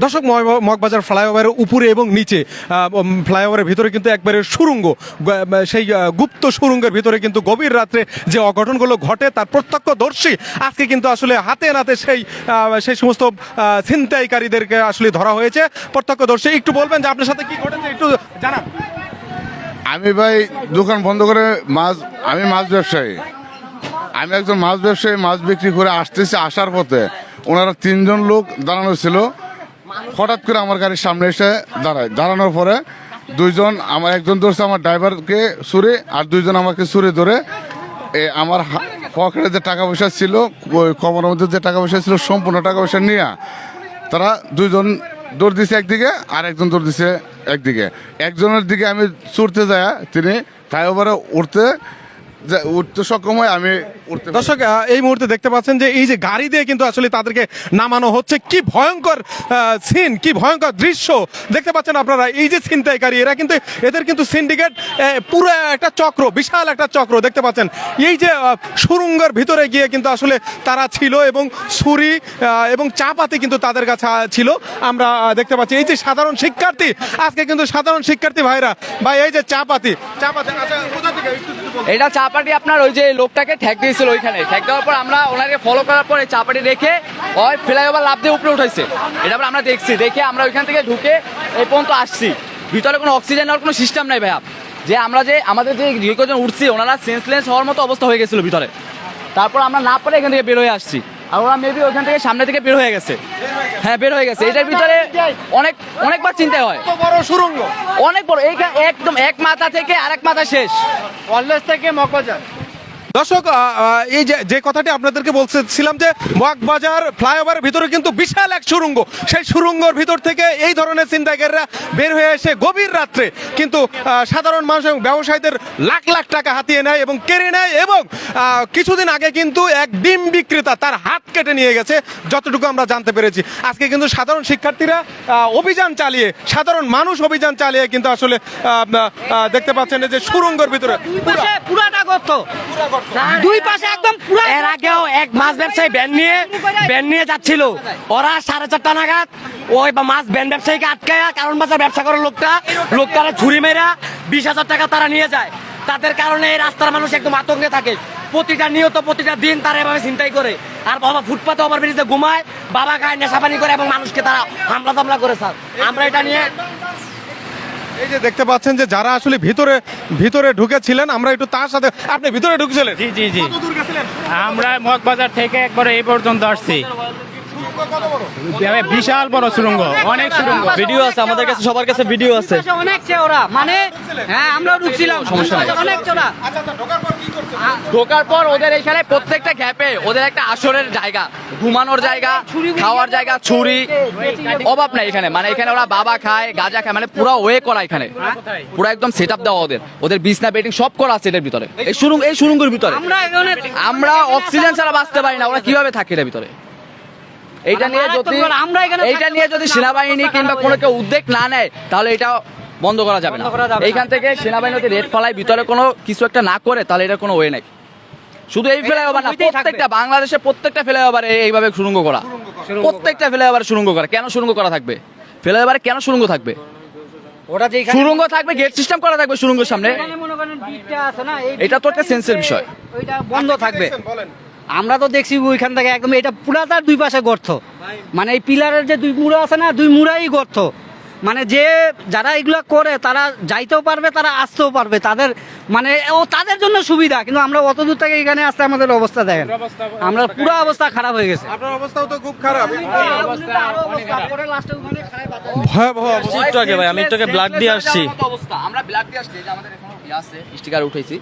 দর্শক মগ- মগবাজার ফ্লাইওভারের উপরে এবং নিচে ফ্লাইওভারের ভিতরে কিন্তু একবারে সুরঙ্গ সেই গুপ্ত সুরঙ্গের ভিতরে কিন্তু গভীর রাত্রে যে অঘটনগুলো ঘটে তার প্রত্যক্ষদর্শী আজকে কিন্তু আসলে হাতে নাতে সেই সেই সমস্ত ছিনতাইকারীদেরকে আসলে ধরা হয়েছে। প্রত্যক্ষদর্শী, একটু বলবেন যে আপনার সাথে কি ঘটেছে, একটু জানান। আমি ভাই, দোকান বন্ধ করে মাছ, আমি মাছ ব্যবসায়ী। আমি একজন মাছ ব্যবসায়ী, মাছ বিক্রি করে আসতেছি আসার পথে। ওনারা তিনজন লোক দাঁড়ানো ছিল। হঠাৎ করে আমার গাড়ির সামনে এসে দাঁড়ায়। দাঁড়ানোর পরে দুইজন আমার একজন ধরছে আমার ড্রাইভারকে সুরে আর দুইজন আমাকে সুরে ধরে এ আমার পকেটে যে টাকা পয়সা ছিল, ওই কমরের মধ্যে যে টাকা পয়সা ছিল, সম্পূর্ণ টাকা পয়সা নিয়ে তারা দুইজন দৌড় দিছে একদিকে, আর একজন দৌড় দিছে একদিকে। একজনের দিকে আমি ছুটতে যায়, তিনি ফ্লাইওভারে উঠতে উঠতে সক্ষম হয় আমি উঠতে দর্শক এই মুহূর্তে দেখতে পাচ্ছেন যে এই যে গাড়ি দিয়ে কিন্তু আসলে তাদেরকে নামানো হচ্ছে। কি ভয়ঙ্কর সিন কি ভয়ঙ্কর দৃশ্য দেখতে পাচ্ছেন আপনারা। এই যে ছিনতাইকারী এরা কিন্তু এদের কিন্তু সিন্ডিকেট পুরো একটা চক্র বিশাল একটা চক্র দেখতে পাচ্ছেন। এই যে সুরঙ্গের ভিতরে গিয়ে কিন্তু আসলে তারা ছিল এবং ছুরি আহ, এবং চাপাতি কিন্তু তাদের কাছে ছিল। আমরা দেখতে পাচ্ছি এই যে সাধারণ শিক্ষার্থী আজকে কিন্তু সাধারণ শিক্ষার্থী ভাইরা ভাই এই যে চাপাতি চাপাতি আচ্ছা কোথা থেকে। এটা চাপাটি আপনার ওই যে লোকটাকে ঠেক দিয়েছিল ওইখানে। ঠেক দেওয়ার পর আমরা ওনাকে ফলো করার পরে চাপাটি রেখে ওই ফ্লাইওভার লাভ দিয়ে উপরে উঠেছে। এটা আমরা দেখছি। দেখে আমরা ওইখান থেকে ঢুকে এই পর্যন্ত আসছি। ভিতরে কোনো অক্সিজেন হওয়ার কোনো সিস্টেম নাই ভাইয়া। যে আমরা যে আমাদের যে যে কজন উঠছি, ওনারা সেন্সলেন্স হওয়ার মতো অবস্থা হয়ে গেছিল ভিতরে। তারপর আমরা না পারে এখান থেকে বেরোয় আসছি। আর ওরা মেবি ওইখান থেকে সামনে থেকে বের হয়ে গেছে। হ্যাঁ বের হয়ে গেছে। এটার ভিতরে অনেক অনেকবার চিন্তা হয়। বড় সুরঙ্গ। অনেক বড় এইখানে একদম এক মাথা থেকে আরেক মাথা শেষ। কলেজ থেকে মকবাজার দর্শক এই যে যে কথাটি আপনাদেরকে বলছিলাম যে মগবাজার ফ্লাইওভারের ভিতরে কিন্তু বিশাল এক সুরঙ্গ। সেই সুরঙ্গর ভিতর থেকে এই ধরনের চিন্তাকারীরা বের হয়ে এসে গভীর রাত্রে কিন্তু সাধারণ মানুষ এবং ব্যবসায়ীদের লাখ লাখ টাকা হাতিয়ে নেয় এবং কেড়ে নেয় এবং কিছুদিন আগে কিন্তু এক ডিম বিক্রেতা তার হাত কেটে নিয়ে গেছে, যতটুকু আমরা জানতে পেরেছি। আজকে কিন্তু সাধারণ শিক্ষার্থীরা অভিযান চালিয়ে, সাধারণ মানুষ অভিযান চালিয়ে কিন্তু আসলে দেখতে পাচ্ছেন যে সুরঙ্গর ভিতরে। পুরো- পুরাটা দুই পাশে একদম পুরা এর আগেও এক মাছ ব্যবসায়ী ব্যান নিয়ে ব্যান নিয়ে যাচ্ছিল। ওরা সাড়ে চারটা নাগাদ ওই মাছ ব্যান ব্যবসায়ীকে আটকায় কারণ বাজার ব্যবসা করার লোকটা। লোকটারা ছুরি মেরা বিশ হাজার টাকা তারা নিয়ে যায়। তাদের কারণে এই রাস্তার মানুষ একদম আতঙ্কে থাকে। প্রতিটা নিয়ত প্রতিটা দিন তারা এভাবে চিন্তাই করে। আর বাবা ফুটপাতে ওভার ব্রিজে ঘুমায় বাবা খায় নেশাপানি করে এবং মানুষকে তারা হামলা তামলা করে স্যার। আমরা এটা নিয়ে এই যে দেখতে পাচ্ছেন যে যারা আসলে ভিতরে ভিতরে ঢুকেছিলেন আমরা একটু তার সাথে আপনি ভিতরে ঢুকেছিলেন? জি জি জি। আমরা মগবাজার থেকে একবারে এই পর্যন্ত আসছি। বিশাল বড় সুরঙ্গ অনেক সুরঙ্গ ভিডিও আছে আমাদের কাছে সবার কাছে ভিডিও আছে। অনেক ওরা মানে হ্যাঁ আমরাও ঢুকছিলাম সমস্যা অনেক চোরা আচ্ছা আচ্ছা ঢোকার পর কি করছেন ঢোকার পর ওদের এখানে প্রত্যেকটা গ্যাপে ওদের একটা আসরের জায়গা। ঘুমানোর জায়গা খাওয়ার জায়গা ছুরি। অভাব নাই এখানে। মানে এখানে ওরা বাবা খায় গাঁজা খায় মানে পুরো ওয়ে করা এখানে। পুরো একদম সেট আপ দেওয়া ওদের। ওদের বিছনা বেডিং সব করা আছে এটার ভিতরে। এই সুরঙ্গ এই সুরঙ্গের ভিতরে। আমরা আমরা অক্সিজেন ছাড়া বাঁচতে পারি না। ওরা কীভাবে থাকে এটার ভিতরে? এইটা নিয়ে যদি আমরা এখানে এইটা নিয়ে যদি সেনাবাহিনী কিংবা কোনো কেউ উদ্যোগ না নেয় তাহলে এটা বন্ধ করা যাবে না। করা যাবে না। এইখান থেকে সেনাবাহিনী যদি রেড ফলায় ভিতরে কোনো কিছু একটা না করে তাহলে এটা কোনো ওয়ে নাই। শুধু এই ফ্লাইওভার না। প্রত্যেকটা বাংলাদেশের প্রত্যেকটা ফ্লাইওভার এইভাবে সুরঙ্গ করা। প্রত্যেকটা ফ্লাইওভার সুরঙ্গ করা। কেন সুরঙ্গ করা থাকবে? ফ্লাইওভারে কেন সুরঙ্গ থাকবে? ওরা যে সুরঙ্গ থাকবে গেট সিস্টেম করা থাকবে সুরঙ্গের সামনে। এখানে মনে করেন বিটটা আছে না এই এটা তো একটা সেন্সের বিষয়। ওইটা বন্ধ থাকবে। বলেন। আমরা তো দেখছি ওইখান থেকে একদম এটা পুরা তার দুই পাশে গর্ত। মানে এই পিলারের যে দুই মুড়া আছে না দুই মুড়াই গর্ত। মানে যে যারা এগুলা করে তারা যাইতেও পারবে তারা আসতেও পারবে। তাদের মানে ও তাদের জন্য সুবিধা কিন্তু আমরা অত দূর থেকে এখানে আসতে আমাদের অবস্থা দেখেন। আমরা পুরো অবস্থা খারাপ হয়ে গেছে। আপনার অবস্থাও তো খুব খারাপ। ভয়াবহ অবস্থা। ভাই আমি একটু আগে ব্লাড দিয়ে আসছি। আমরা ব্লাড দিয়ে আসছি আমাদের এখনও ইয়ে আছে স্টিকার উঠেছি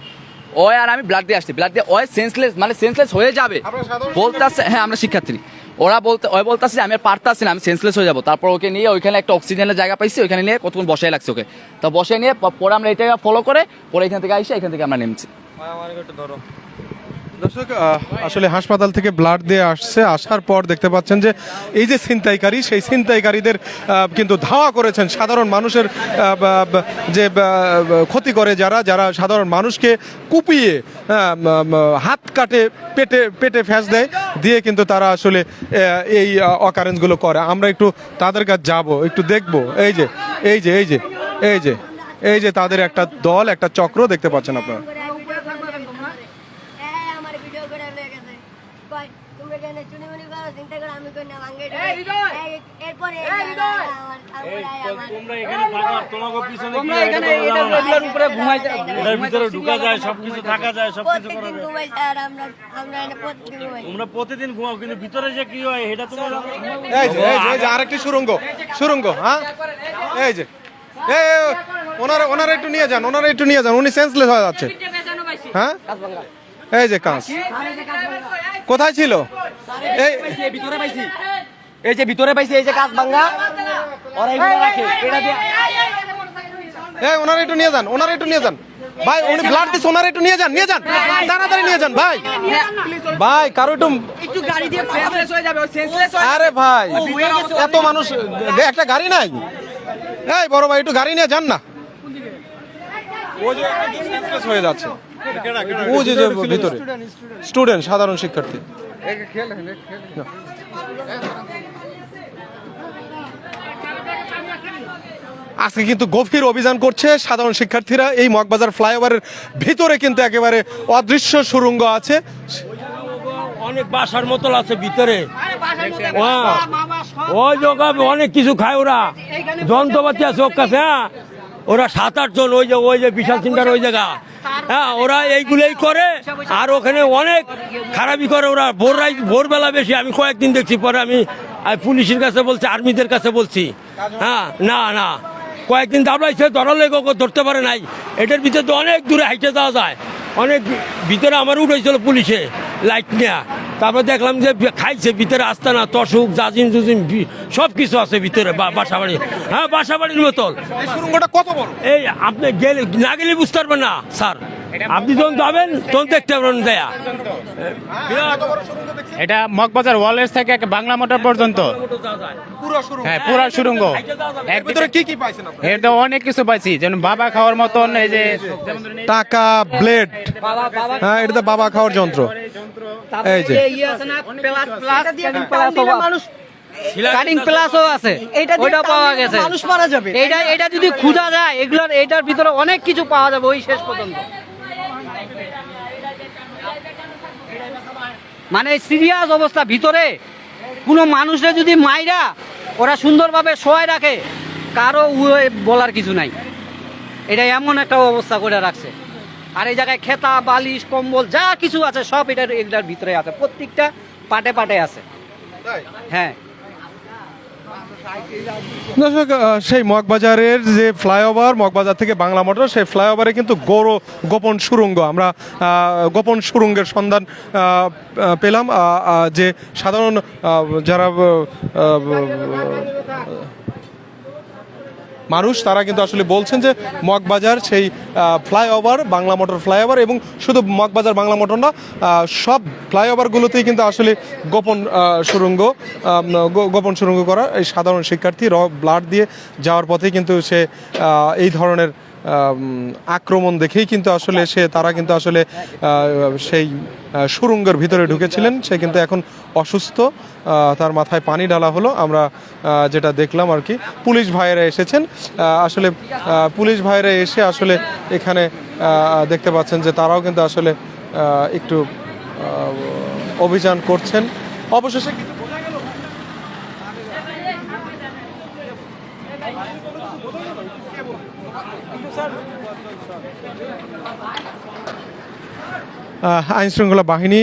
ওই আর আমি ব্লাড দিয়ে আসছি ব্লাড দিয়ে ওই সেন্সলেস মানে সেন্সলেস হয়ে যাবে। বলতেছে হ্যাঁ আমরা শিক্ষার্থী। ওরা বলতে ওই বলতেছে আমি আর পারতাছি না আমি সেন্সলেস হয়ে যাব। তারপর ওকে নিয়ে ওইখানে একটা অক্সিজেনের জায়গা পাইছি ওইখানে নিয়ে কতক্ষণ বসাই লাগছে ওকে। তো বসে নিয়ে পরে আমরা এটা ফলো করে পরে এখান থেকে আইসে এখান থেকে আমরা নেমছি। দর্শক আসলে হাসপাতাল থেকে ব্লাড দিয়ে আসছে, আসার পর দেখতে পাচ্ছেন যে এই যে ছিনতাইকারী, সেই ছিনতাইকারীদের কিন্তু ধাওয়া করেছেন সাধারণ মানুষের যে ক্ষতি করে যারা যারা সাধারণ মানুষকে কুপিয়ে হাত কাটে, পেটে পেটে ফ্যাঁস দেয়, দিয়ে কিন্তু তারা আসলে এই অকারেন্সগুলো করে। আমরা একটু তাদের কাছে যাব, একটু দেখব। এই যে এই যে এই যে এই যে এই যে তাদের একটা দল, একটা চক্র দেখতে পাচ্ছেন আপনারা হ্যাঁ আমার ভিডিও করে লয়ে গেছে কই তুমি কেন চুনি মুনি করো চিন্তা করো আমি কই না ভাঙ্গে এরপরে আমার আমার তোমরা এখানে এটার ভিতরে ঢুকা যায় সবকিছু থাকা যায় সবকিছু করা যায় আমরা আমরা এনে প্রত্যেকদিন ঘুমাই। তোমরা প্রতিদিন ঘুমাও কিন্তু ভিতরে যে কি হয় এটা তোমার এই যে এই যে আরেকটি সুরঙ্গ সুরঙ্গ হ্যাঁ? এই যে এই ওনারা ওনারা একটু নিয়ে যান ওনারা একটু নিয়ে যান উনি সেন্সলেস হয়ে যাচ্ছে। হ্যাঁ? এই যে কাঁচ। কোথায় ছিল? এই এই ভিতরে পাইছি। এই যে ভিতরে পাইছে এই যে কাজ ভাঙ্গা। ওরা এগুলো রাখে। এটা দিয়ে এই ওনারা একটু নিয়ে যান ওনারা একটু নিয়ে যান। ভাই উনি ব্লাড দিচ্ছে ওনারা একটু নিয়ে যান নিয়ে যান। তাড়াতাড়ি নিয়ে যান ভাই। ভাই কারও একটু একটু গাড়ি দিয়ে সেন্সলেস হয়ে যাবে ওই সেন্সলেস হয়ে আরে ভাই এত মানুষ একটা গাড়ি নাই। এই বড় ভাই একটু গাড়ি নিয়ে যান না। ও যে senseless হয়ে যাচ্ছে। ও যে যে ভিতরে। স্টুডেন্ট সাধারণ শিক্ষার্থী। আজকে কিন্তু গভীর অভিযান করছে সাধারণ শিক্ষার্থীরা। এই মগবাজার ফ্লাইওভারের ভিতরে কিন্তু একেবারে অদৃশ্য সুরঙ্গ আছে। অনেক বাসার মতল আছে ভিতরে। হ্যাঁ। ওই জায়গা অনেক কিছু খায় ওরা। যন্ত্রপাতি আছে ওর কাছে হ্যাঁ। ওরা সাত আট জন ওই যে ওই যে বিশাল সিন্টার ওই জায়গা। হ্যাঁ ওরা এইগুলোই করে। আর ওখানে অনেক খারাপই করে ওরা। ভোর রাই- ভোরবেলা বেশি আমি কয়েকদিন দেখছি পরে আমি পুলিশের কাছে বলছি আর্মিদের কাছে বলছি। হ্যাঁ না না। কয়েকদিন দাবলাই সে লেগে ওকে ধরতে পারে নাই। এটার ভিতরে তো অনেক দূরে হাইটে যাওয়া যায়। অনেক ভিতরে আমার উঠেছিল পুলিশে লাইট নেওয়া তারপর দেখলাম যে খাইছে ভিতরে আসতে না তসুক জাজিম জুজিন সব কিছু আছে ভিতরে বা- বাসা বাড়ি হ্যাঁ বাসা বাড়ির মতন এই কত বড়? এই আপনি গেলে না গেলে বুঝতে পারবেন না স্যার। আপনি যখন যাবেন তখন দেখতে পারবেন দেয়া। এটা মগবাজার ওয়ালের থেকে বাংলা মোটর পর্যন্ত। হ্যাঁ পুরা সুরঙ্গ। এর ভিতরে কি কি পাইছেন তো অনেক কিছু পাইছি যেমন বাবা খাওয়ার মতন এই যে টাকা ব্লেড হ্যাঁ এটা তো বাবা খাওয়ার যন্ত্র। এই যে। আছে না প্লাস প্লাস মানুষ কাটিং প্লাসও আছে। ওইটা পাওয়া গেছে। মানুষ মারা যাবে। এটা এটা যদি খুঁজা যায় এগুলোর এটার ভিতরে অনেক কিছু পাওয়া যাবে ওই শেষ পর্যন্ত। মানে সিরিয়াস অবস্থা ভিতরে কোনো মানুষের যদি মাইরা ওরা সুন্দরভাবে শোয়াই রাখে কারও বলার কিছু নাই। এটা এমন একটা অবস্থা করে রাখছে। আর এই জায়গায় খেতা বালিশ কম্বল যা কিছু আছে সব এটার এটার ভিতরে আছে। প্রত্যেকটা পাটে পাটে আছে। হ্যাঁ। দর্শক সেই মগবাজারের যে ফ্লাইওভার, মগবাজার থেকে বাংলা মোটর, সেই ফ্লাইওভারে কিন্তু গৌর গোপন সুরঙ্গ। আমরা গোপন সুরঙ্গের সন্ধান পেলাম। যে সাধারণ যারা মানুষ তারা কিন্তু আসলে বলছেন যে মগবাজার সেই ফ্লাইওভার বাংলা মোটর ফ্লাইওভার এবং শুধু মগবাজার বাংলা মোটর না সব ফ্লাইওভারগুলোতেই কিন্তু আসলে গোপন আহ, সুড়ঙ্গ আম, গো- গোপন সুরঙ্গ করা এই সাধারণ শিক্ষার্থী র ব্লাড দিয়ে যাওয়ার পথে কিন্তু সে এই ধরনের আক্রমণ দেখেই কিন্তু আসলে সে তারা কিন্তু আসলে সেই সুরঙ্গের ভিতরে ঢুকেছিলেন। সে কিন্তু এখন অসুস্থ। তার মাথায় পানি ঢালা হলো। আমরা যেটা দেখলাম আর কি, পুলিশ ভাইয়েরা এসেছেন। আসলে পুলিশ ভাইয়েরা এসে আসলে এখানে দেখতে পাচ্ছেন যে তারাও কিন্তু আসলে একটু অভিযান করছেন। অবশেষে কিন্তু বোঝা গেল আইন শৃঙ্খলা বাহিনী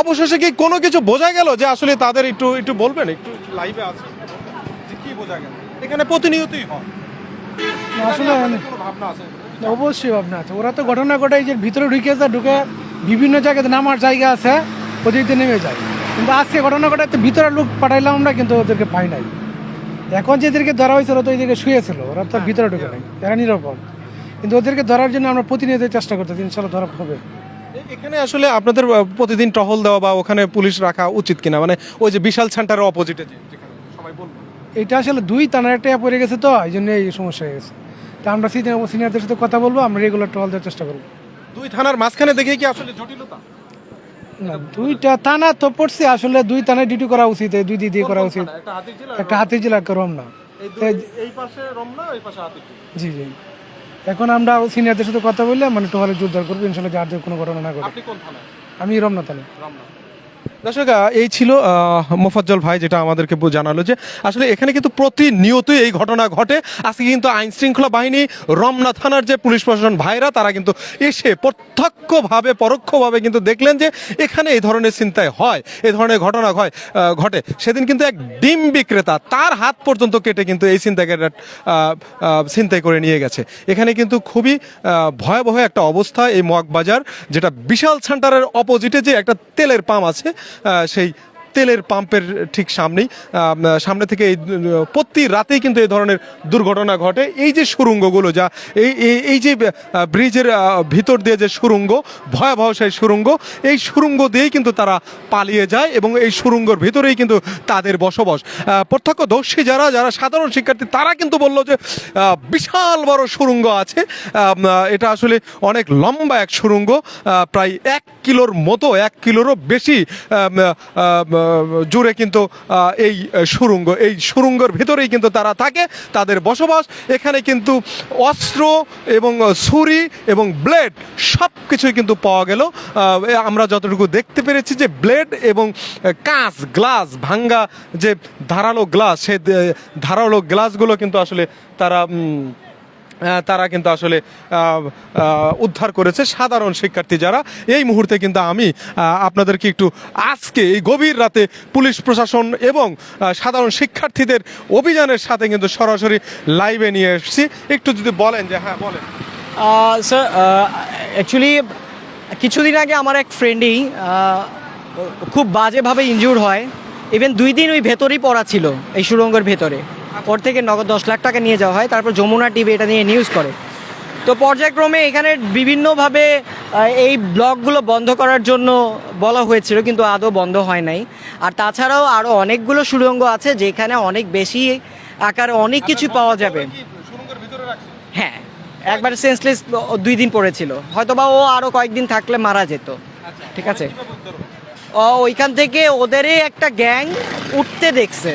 অবশেষে কি কোনো কিছু বোঝা গেল যে আসলে তাদের একটু একটু বলবেন? একটু লাইভে আছে। কি বোঝা গেল? এখানে প্রতিনিয়তই হয়। আসলে কোনো ভাবনা আছে? অবশ্যই ভাবনা আছে। ওরা তো ঘটনা ঘটায় যে ভিতরে ঢুকেছে ঢুকে বিভিন্ন জায়গাতে নামার জায়গা আছে ওদিকে নেমে যায়। কিন্তু আজকে ঘটনা ঘটাতে ভিতরে লোক পাঠাইলাম আমরা কিন্তু ওদেরকে পাই নাই। এখন যেদেরকে ধরা হয়েছিল তো এদেরকে শুয়েছিল। ওরা তো ভিতরে ঢুকে নাই। এরা নিরাপদ। কিন্তু ওদেরকে ধরার জন্য আমরা প্রতিনিয়ত চেষ্টা করতেছি ইনশাল্লাহ ধরা হবে। এখানে আসলে আপনাদের প্রতিদিন টহল দেওয়া বা ওখানে পুলিশ রাখা উচিত কিনা? মানে ওই যে বিশাল সেন্টারের অপোজিটে সবাই বলব। এটা আসলে দুই টানার ট্যাপ পড়ে গেছে তো এই জন্য এই সমস্যা হয়ে গেছে। তা আমরা সিনিয়র সিনিয়রদের সাথে কথা বলব আমরা রেগুলার টহল দেওয়ার চেষ্টা করব। দুই থানার মাঝখানে দেখে কি আসলে জটিলতা? না দুইটা থানা তো পড়ছে আসলে দুই থানায় ডিউটি করা উচিত দুই দিক দিয়ে করা উচিত। একটা হাতি জেলা একটা রমনা। এই পাশে রমনা এই পাশে হাতির জি জি। এখন আমরা সিনিয়রদের সাথে কথা বললে মানে তোমার জোরদার করব ইনশাল্লাহ যার কোনো ঘটনা না ঘটে আমি রমনা থানা দর্শক এই ছিল মোফাজ্জল ভাই যেটা আমাদেরকে জানালো যে আসলে এখানে কিন্তু প্রতিনিয়তই এই ঘটনা ঘটে। আজকে কিন্তু আইন শৃঙ্খলা বাহিনী, রমনা থানার যে পুলিশ প্রশাসন ভাইরা, তারা কিন্তু এসে প্রত্যক্ষভাবে, পরোক্ষভাবে কিন্তু দেখলেন যে এখানে এই ধরনের চিন্তায় হয় এই ধরনের ঘটনা হয় ঘটে। সেদিন কিন্তু এক ডিম বিক্রেতা তার হাত পর্যন্ত কেটে কিন্তু এই চিন্তাকারীরা চিন্তাই করে নিয়ে গেছে। এখানে কিন্তু খুবই ভয়াবহ একটা অবস্থা এই মগবাজার, যেটা বিশাল সেন্টারের অপোজিটে যে একটা তেলের পাম্প আছে সেই তেলের পাম্পের ঠিক সামনেই সামনে থেকে এই প্রতি রাতেই কিন্তু এই ধরনের দুর্ঘটনা ঘটে। এই যে সুরঙ্গগুলো যা, এই, এই- যে ব্রিজের ভিতর দিয়ে যে সুরঙ্গ, ভয়াবহ সেই সুরঙ্গ, এই সুরঙ্গ দিয়েই কিন্তু তারা পালিয়ে যায় এবং এই সুরঙ্গর ভিতরেই কিন্তু তাদের বসবাস। প্রত্যক্ষদর্শী যারা যারা সাধারণ শিক্ষার্থী, তারা কিন্তু বলল যে বিশাল বড় সুরঙ্গ আছে। এটা আসলে অনেক লম্বা এক সুরঙ্গ প্রায় এক কিলোর মতো, এক কিলোরও বেশি জুড়ে কিন্তু এই সুরঙ্গ, এই সুরঙ্গর ভিতরেই কিন্তু তারা থাকে, তাদের বসবাস। এখানে কিন্তু অস্ত্র এবং ছুরি এবং ব্লেড সব কিছুই কিন্তু পাওয়া গেল। আমরা যতটুকু দেখতে পেরেছি যে ব্লেড এবং কাঁচ, গ্লাস, ভাঙ্গা যে ধারালো গ্লাস, সে ধারালো গ্লাসগুলো কিন্তু আসলে তারা তারা কিন্তু আসলে উদ্ধার করেছে সাধারণ শিক্ষার্থী যারা। এই মুহূর্তে কিন্তু আমি আপনাদেরকে একটু আজকে এই গভীর রাতে পুলিশ প্রশাসন এবং সাধারণ শিক্ষার্থীদের অভিযানের সাথে কিন্তু সরাসরি লাইভে নিয়ে এসেছি। একটু যদি বলেন যে হ্যাঁ বলেন। স্যার অ্যাকচুয়ালি কিছুদিন আগে আমার এক ফ্রেন্ডই খুব বাজেভাবে ইনজুর হয়। ইভেন দুই দিন ওই ভেতরেই পড়া ছিল, এই সুরঙ্গের ভেতরে। ওর থেকে নগদ দশ লাখ টাকা নিয়ে যাওয়া হয় তারপর যমুনা টিভি এটা নিয়ে নিউজ করে। তো পর্যায়ক্রমে এখানে বিভিন্নভাবে এই ব্লকগুলো বন্ধ করার জন্য বলা হয়েছিল কিন্তু আদৌ বন্ধ হয় নাই। আর তাছাড়াও আরও অনেকগুলো সুড়ঙ্গ আছে যেখানে অনেক বেশি আকারে অনেক কিছু পাওয়া যাবে। হ্যাঁ একবার সেন্সলেস দুই দিন পড়েছিল। হয়তোবা ও আরও কয়েকদিন থাকলে মারা যেত। ঠিক আছে? ও ওইখান থেকে ওদেরই একটা গ্যাং উঠতে দেখছে।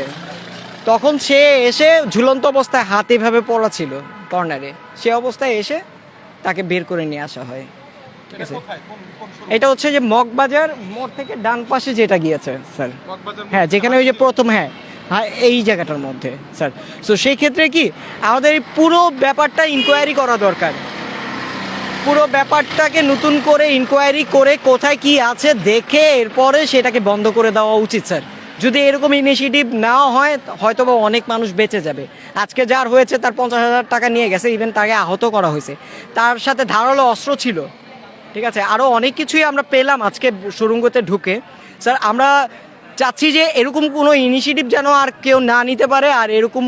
তখন সে এসে ঝুলন্ত অবস্থায় হাত এভাবে পড়া ছিল কর্নারে। সে অবস্থায় এসে তাকে বের করে নিয়ে আসা হয়। ঠিক আছে? এটা হচ্ছে যে মগবাজার মোড় থেকে ডান পাশে যেটা গিয়েছে স্যার। হ্যাঁ যেখানে ওই যে প্রথম হ্যাঁ। হ্যাঁ এই জায়গাটার মধ্যে স্যার। তো সেই ক্ষেত্রে কি আমাদের পুরো ব্যাপারটা ইনকোয়ারি করা দরকার। পুরো ব্যাপারটাকে নতুন করে ইনকোয়ারি করে কোথায় কি আছে দেখে এরপরে সেটাকে বন্ধ করে দেওয়া উচিত স্যার। যদি এরকম ইনিশিয়েটিভ নেওয়া হয় হয়তো বা অনেক মানুষ বেঁচে যাবে। আজকে যার হয়েছে তার পঞ্চাশ হাজার টাকা নিয়ে গেছে ইভেন তাকে আহত করা হয়েছে। তার সাথে ধারালো অস্ত্র ছিল। ঠিক আছে? আরও অনেক কিছুই আমরা পেলাম আজকে সুরঙ্গতে ঢুকে। স্যার আমরা চাচ্ছি যে এরকম কোনো ইনিশিয়েটিভ যেন আর কেউ না নিতে পারে আর এরকম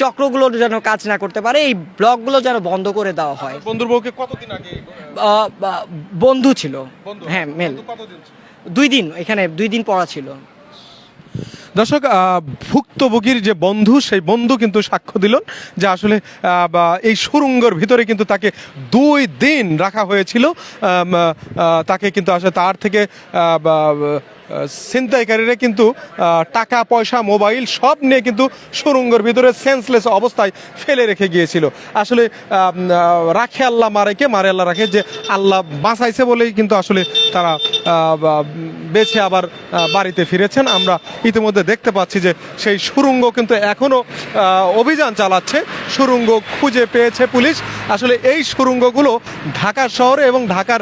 চক্রগুলো যেন কাজ না করতে পারে এই ব্লকগুলো যেন বন্ধ করে দেওয়া হয়। বন্ধুর বউকে কতদিন আগে বন্ধু ছিল। হ্যাঁ মেল দুই দিন এখানে দুই দিন পড়া ছিল। দর্শক ভুক্তভোগীর যে বন্ধু, সেই বন্ধু কিন্তু সাক্ষ্য দিল যে আসলে এই সুরঙ্গর ভিতরে কিন্তু তাকে দুই দিন রাখা হয়েছিল। তাকে কিন্তু আসলে তার থেকে ছিনতাইকারীরা কিন্তু টাকা, পয়সা, মোবাইল সব নিয়ে কিন্তু সুরঙ্গর ভিতরে সেন্সলেস অবস্থায় ফেলে রেখে গিয়েছিল। আসলে রাখে আল্লাহ, মারেকে, মারে আল্লাহ রাখে যে আল্লাহ বাঁচাইছে বলেই কিন্তু আসলে তারা বেছে আবার বাড়িতে ফিরেছেন। আমরা ইতিমধ্যে দেখতে পাচ্ছি যে সেই সুরঙ্গ কিন্তু এখনও অভিযান চালাচ্ছে। সুরঙ্গ খুঁজে পেয়েছে পুলিশ। আসলে এই সুরঙ্গগুলো ঢাকা শহরে এবং ঢাকার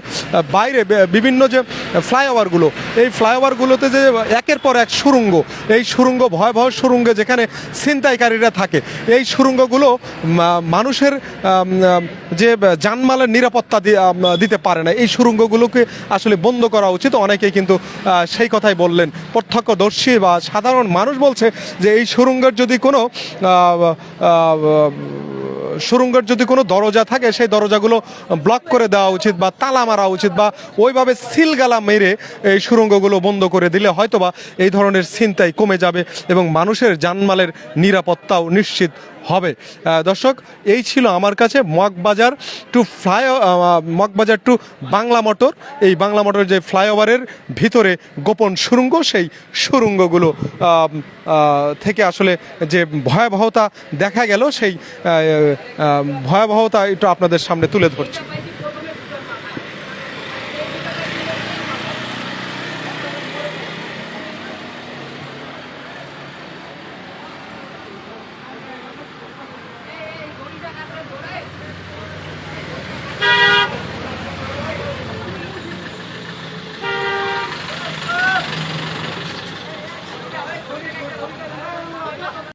বাইরে বিভিন্ন যে ফ্লাইওভারগুলো, এই ফ্লাইওভারগুলোতে যে একের পর এক সুরঙ্গ, এই সুরঙ্গ ভয়াবহ সুরঙ্গে যেখানে ছিনতাইকারীরা থাকে, এই সুরঙ্গগুলো মানুষের যে জানমালের নিরাপত্তা দিতে পারে না। এই সুরঙ্গগুলোকে আসলে বন্ধ করা উচিত। অনেকেই কিন্তু সেই কথাই বললেন। প্রত্যক্ষদর্শী বা সাধারণ মানুষ বলছে যে এই সুরঙ্গের যদি কোনো সুরঙ্গের যদি কোনো দরজা থাকে, সেই দরজাগুলো ব্লক করে দেওয়া উচিত বা তালা মারা উচিত বা ওইভাবে সিলগালা মেরে এই সুরঙ্গগুলো বন্ধ করে দিলে হয়তোবা এই ধরনের চিন্তাই কমে যাবে এবং মানুষের জানমালের নিরাপত্তাও নিশ্চিত হবে। দর্শক, এই ছিল আমার কাছে Moghbazar to fly Moghbazar to Bangla motor. এই বাংলা মোটর যে ফ্লাইওভারের ভিতরে গোপন সুরঙ্গ, সেই সুরঙ্গগুলো থেকে আসলে যে ভয়াবহতা দেখা গেল, সেই ভয়াবহতা একটু আপনাদের সামনে তুলে ধরছি।